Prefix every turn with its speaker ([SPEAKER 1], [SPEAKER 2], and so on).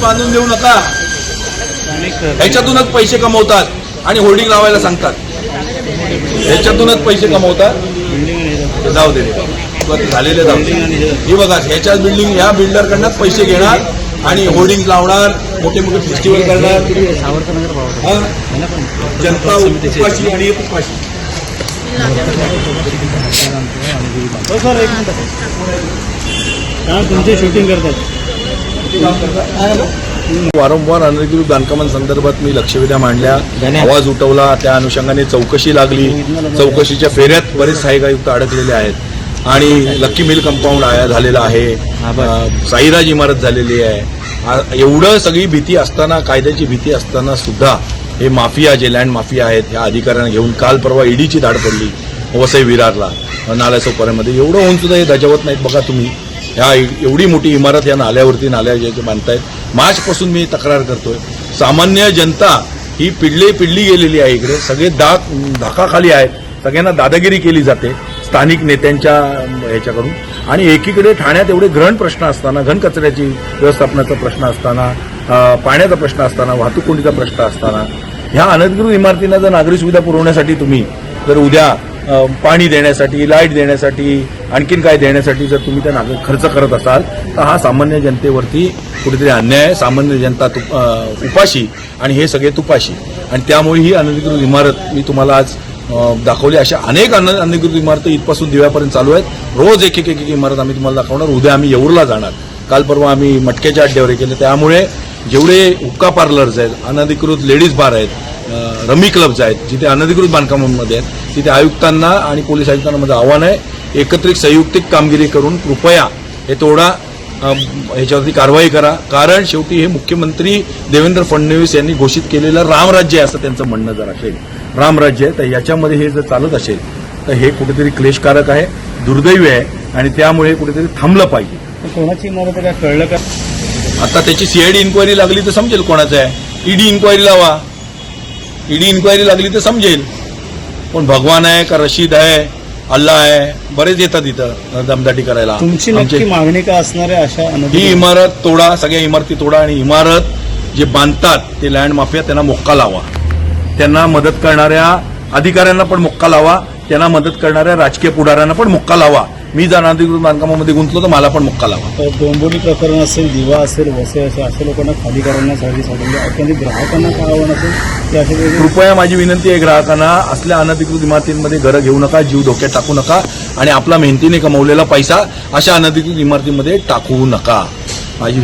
[SPEAKER 1] बांधून देऊ नका. ह्याच्यातूनच पैसे कमवतात आणि होर्डिंग लावायला सांगतात. ह्याच्यातूनच पैसे कमवतात. जाऊ दे. झालेले जाऊ दे. ही बघा ह्याच्या बिल्डिंग ह्या बिल्डरकडनंच पैसे घेणार आणि होर्डिंग लावणार मोठे मोठे फेस्टिवल करणार. जनता उपाशी आणि उपाशी.
[SPEAKER 2] हो, सर एक मिनिट. तुमचे शूटिंग करतात.
[SPEAKER 1] वारंवार अनधिकृत बांधकामांसंदर्भात मी लक्षवेध्या मांडल्या. आवाज उठवला. त्या अनुषंगाने चौकशी लागली. चौकशीच्या फेऱ्यात बरेच सहाय्यक आयुक्त अडकलेले आहेत. आणि लक्की मिल कंपाऊंड आया झालेला आहे. साईराज इमारत झालेली आहे. एवढं सगळी भीती असताना कायद्याची भीती असताना सुद्धा हे माफिया जे लँड माफिया आहेत ह्या अधिकाऱ्यांना घेऊन काल परवा ईडीची धाड पडली. वसई विरारला. नाल्याचौपाऱ्यामध्ये एवढं होऊन सुद्धा हे दजावत नाहीत बघा तुम्ही. ह्या एवढी मोठी इमारत या नाल्यावरती नाल्या बांधतायत. मार्चपासून मी तक्रार करतोय. सामान्य जनता ही पिढली पिडली गेलेली आहे इकडे. सगळे दाग धाकाखाली आहेत. सगळ्यांना दादागिरी केली जाते स्थानिक नेत्यांच्या ह्याच्याकडून. आणि एकीकडे ठाण्यात एवढे ग्रहण प्रश्न असताना घनकचऱ्याची व्यवस्थापनाचा प्रश्न असताना पाण्याचा प्रश्न असताना वाहतूक कोंडीचा प्रश्न असताना ह्या अनधिकृत इमारतींना जर नागरी सुविधा पुरवण्यासाठी तुम्ही जर उद्या पाणी देण्यासाठी लाइट देण्यासाठी आणखीन काय देण्यासाठी जर तुम्ही त्या नाग खर्च करत असाल तर हा सामान्य जनतेवरती कुठेतरी अन्याय आहे सामान्य जनता तु उपाशी आणि हे सगळे तुपाशी. आणि त्यामुळे ही अनधिकृत इमारत मी तुम्हाला आज दाखवली. अशा अनेक अन अनधिकृत इमारती इथपासून दिव्यापर्यंत चालू आहेत. रोज एक एक एक एक इमारत आम्ही तुम्हाला दाखवणार. उद्या आम्ही येऊरला जाणार. काल परवा आम्ही मटक्याच्या अड्ड्यावर केले. त्यामुळे जेवढे हुक्का पार्लर्स आहेत अनधिकृत लेडीज बार आहेत रमी क्लब्स आहेत जिथे अनधिकृत बांधकामांमध्ये आहेत. तिथे आयुक्तांना आणि पोलीस आयुक्तांना माझं आव्हान आहे एकत्रित संयुक्तिक कामगिरी करून कृपया हे तोडा ह्याच्यावरती कारवाई करा. कारण शेवटी हे मुख्यमंत्री देवेंद्र फडणवीस यांनी घोषित केलेलं रामराज्य आहे असं त्यांचं म्हणणं जर असेल. रामराज्य आहे तर याच्यामध्ये हे जर चालत असेल तर हे कुठेतरी क्लेशकारक आहे दुर्दैवी आहे आणि त्यामुळे कुठेतरी थांबलं पाहिजे.
[SPEAKER 2] कोणाची इमारत आहे काय कळलं का?
[SPEAKER 1] आता त्याची सीआयडी इन्क्वायरी लागली तर समजेल कोणाचं आहे. ईडी इन्क्वायरी लावा. ईडी इन्क्वायरी लागली तर समजेल. पण भगवान आहे का रशीद आहे अल्लाह आहे बरेच येतात इथं दमदाटी करायला.
[SPEAKER 2] तुमची नक्की मागणी काय असणार आहे अशा
[SPEAKER 1] ही इमारत तोडा सगळ्या इमारती तोडा आणि इमारत जे बांधतात ते लँड माफिया त्यांना मोक्का लावा. त्यांना मदत करणाऱ्या अधिकाऱ्यांना पण मोक्का लावा त्यांना मदत करणाऱ्या राजकीय पुढाऱ्यांना पण मोक्का लावा. मी जर अनधिकृत बांधकामामध्ये गुंतलो तर मला पण मोक्का लावा.
[SPEAKER 2] तर प्रकरण असेल दिवा असेल वसे असेल अशा लोकांना खाली करण्यासाठी अत्यंत ग्राहकांना काय आव्हान असेल असे
[SPEAKER 1] कृपया माझी विनंती आहे ग्राहकांना असल्या अनधिकृत इमारतींमध्ये घरं घेऊ नका जीव धोक्यात टाकू नका आणि आपला मेहनतीने कमवलेला पैसा अशा अनधिकृत इमारतीमध्ये टाकू नका. माझी